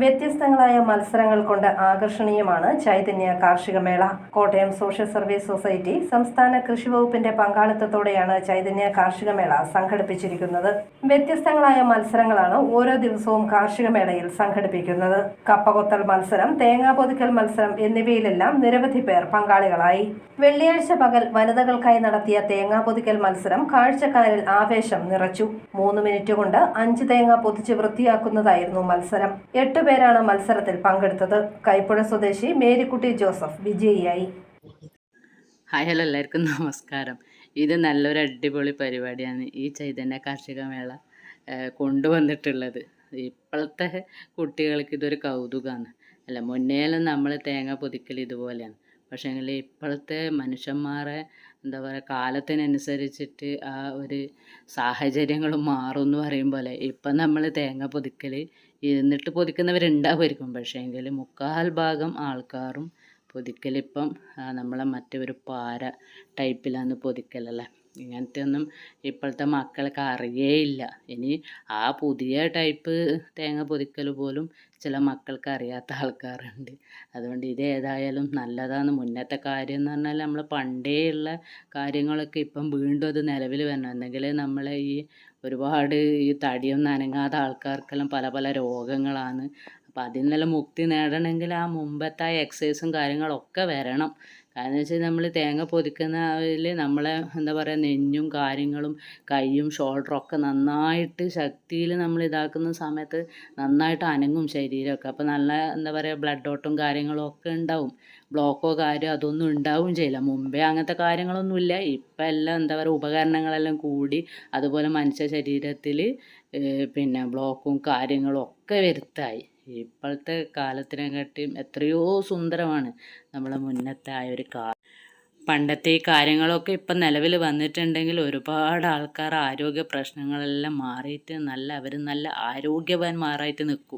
വ്യത്യസ്തങ്ങളായ മത്സരങ്ങൾ കൊണ്ട് ആകർഷണീയമാണ് ചൈതന്യ കാർഷിക മേള. കോട്ടയം സോഷ്യൽ സർവീസ് സൊസൈറ്റി സംസ്ഥാന കൃഷി വകുപ്പിന്റെ പങ്കാളിത്തത്തോടെയാണ് ചൈതന്യ കാർഷിക മേള സംഘടിപ്പിച്ചിരിക്കുന്നത്. വ്യത്യസ്തങ്ങളായ മത്സരങ്ങളാണ് ഓരോ ദിവസവും കാർഷിക മേളയിൽ സംഘടിപ്പിക്കുന്നത്. കപ്പകൊത്തൽ മത്സരം തേങ്ങാ പൊതിക്കൽ മത്സരം എന്നിവയിലെല്ലാം നിരവധി പേർ പങ്കാളികളായി. വെള്ളിയാഴ്ച പകൽ വനിതകൾക്കായി നടത്തിയ തേങ്ങാ പൊതിക്കൽ മത്സരം കാഴ്ചക്കാരിൽ ആവേശം നിറച്ചു. മൂന്ന് മിനിറ്റ് കൊണ്ട് അഞ്ച് തേങ്ങ പൊതിച്ച് വൃത്തിയാക്കുന്നതായിരുന്നു മത്സരം. എട്ട് പേരാണ് മത്സരത്തിൽ പങ്കെടുത്തത്. കൈപ്പുഴ സ്വദേശി മേരിക്കുട്ടി ജോസഫ് വിജയിയായി. ഹായ് ഹലോ എല്ലാവർക്കും നമസ്കാരം. ഇത് നല്ലൊരു അടിപൊളി പരിപാടിയാണ് ഈ ചൈതന്യ കാർഷിക മേള കൊണ്ടുവന്നിട്ടുള്ളത്. ഇപ്പോഴത്തെ കുട്ടികൾക്ക് ഇതൊരു കൗതുകമാണ് അല്ല മുന്നേലും നമ്മൾ തേങ്ങ പൊതിക്കൽ ഇതുപോലെയാണ്. പക്ഷേങ്കിൽ ഇപ്പോഴത്തെ മനുഷ്യന്മാരെ എന്താ പറയുക കാലത്തിനനുസരിച്ചിട്ട് ആ ഒരു സാഹചര്യങ്ങൾ മാറും എന്ന് പറയുമ്പോൾ ഇപ്പം നമ്മൾ തേങ്ങ പൊതിക്കൽ ഇരുന്നിട്ട് പൊതിക്കുന്നവരുണ്ടാവുമായിരിക്കും. പക്ഷേങ്കിൽ മുക്കാൽ ഭാഗം ആൾക്കാരും പൊതിക്കലിപ്പം നമ്മളെ മറ്റൊരു പാര ടൈപ്പിലാണ് പൊതിക്കലല്ലേ. ഇങ്ങനത്തെ ഒന്നും ഇപ്പോഴത്തെ മക്കൾക്ക് അറിയേയില്ല. ഇനി ആ പുതിയ ടൈപ്പ് തേങ്ങ പൊതിക്കൽ പോലും ചില മക്കൾക്ക് അറിയാത്ത ആൾക്കാരുണ്ട്. അതുകൊണ്ട് ഇത് ഏതായാലും നല്ലതാണ്. മുന്നത്തെ കാര്യം എന്ന് പറഞ്ഞാൽ നമ്മൾ പണ്ടേ ഉള്ള കാര്യങ്ങളൊക്കെ ഇപ്പം വീണ്ടും അത് നിലവിൽ വരണം എന്നെങ്കിൽ നമ്മളെ ഈ ഒരുപാട് ഈ തടിയൊന്നും അനങ്ങാത്ത ആൾക്കാർക്കെല്ലാം പല പല രോഗങ്ങളാണ്. അപ്പോൾ അതിൽ നിന്നെല്ലാം മുക്തി നേടണമെങ്കിൽ ആ മുമ്പത്തെ ആ എക്സസൈസും കാര്യങ്ങളൊക്കെ വരണം. കാരണം വെച്ചാൽ നമ്മൾ തേങ്ങ പൊതിക്കുന്നതിൽ നമ്മളെ എന്താ പറയുക നെഞ്ഞും കാര്യങ്ങളും കൈയും ഷോൾഡറും ഒക്കെ നന്നായിട്ട് ശക്തിയിൽ നമ്മൾ ഇതാക്കുന്ന സമയത്ത് നന്നായിട്ട് അനങ്ങും ശരീരമൊക്കെ. അപ്പോൾ നല്ല എന്താ പറയുക ബ്ലഡ് ഓട്ടും കാര്യങ്ങളും ഒക്കെ ഉണ്ടാവും. ബ്ലോക്കോ കാര്യം അതൊന്നും ഉണ്ടാവും ചെയ്യില്ല. മുമ്പേ അങ്ങനത്തെ കാര്യങ്ങളൊന്നുമില്ല ഇപ്പം എല്ലാം എന്താ പറയുക ഉപകരണങ്ങളെല്ലാം കൂടി അതുപോലെ മനുഷ്യ ശരീരത്തിൽ പിന്നെ ബ്ലോക്കും കാര്യങ്ങളും ഒക്കെ വരുത്തായി. ഇപ്പോഴത്തെ കാലത്തിനെക്കാട്ടിയും എത്രയോ സുന്ദരമാണ് നമ്മളെ മുന്നത്തെ ആ ഒരു കാ പണ്ടത്തെ ഈ കാര്യങ്ങളൊക്കെ ഇപ്പം നിലവിൽ വന്നിട്ടുണ്ടെങ്കിൽ ഒരുപാട് ആൾക്കാർ ആരോഗ്യ പ്രശ്നങ്ങളെല്ലാം മാറിയിട്ട് നല്ല അവർ നല്ല ആരോഗ്യവാന്മാരായിട്ട് നിൽക്കും.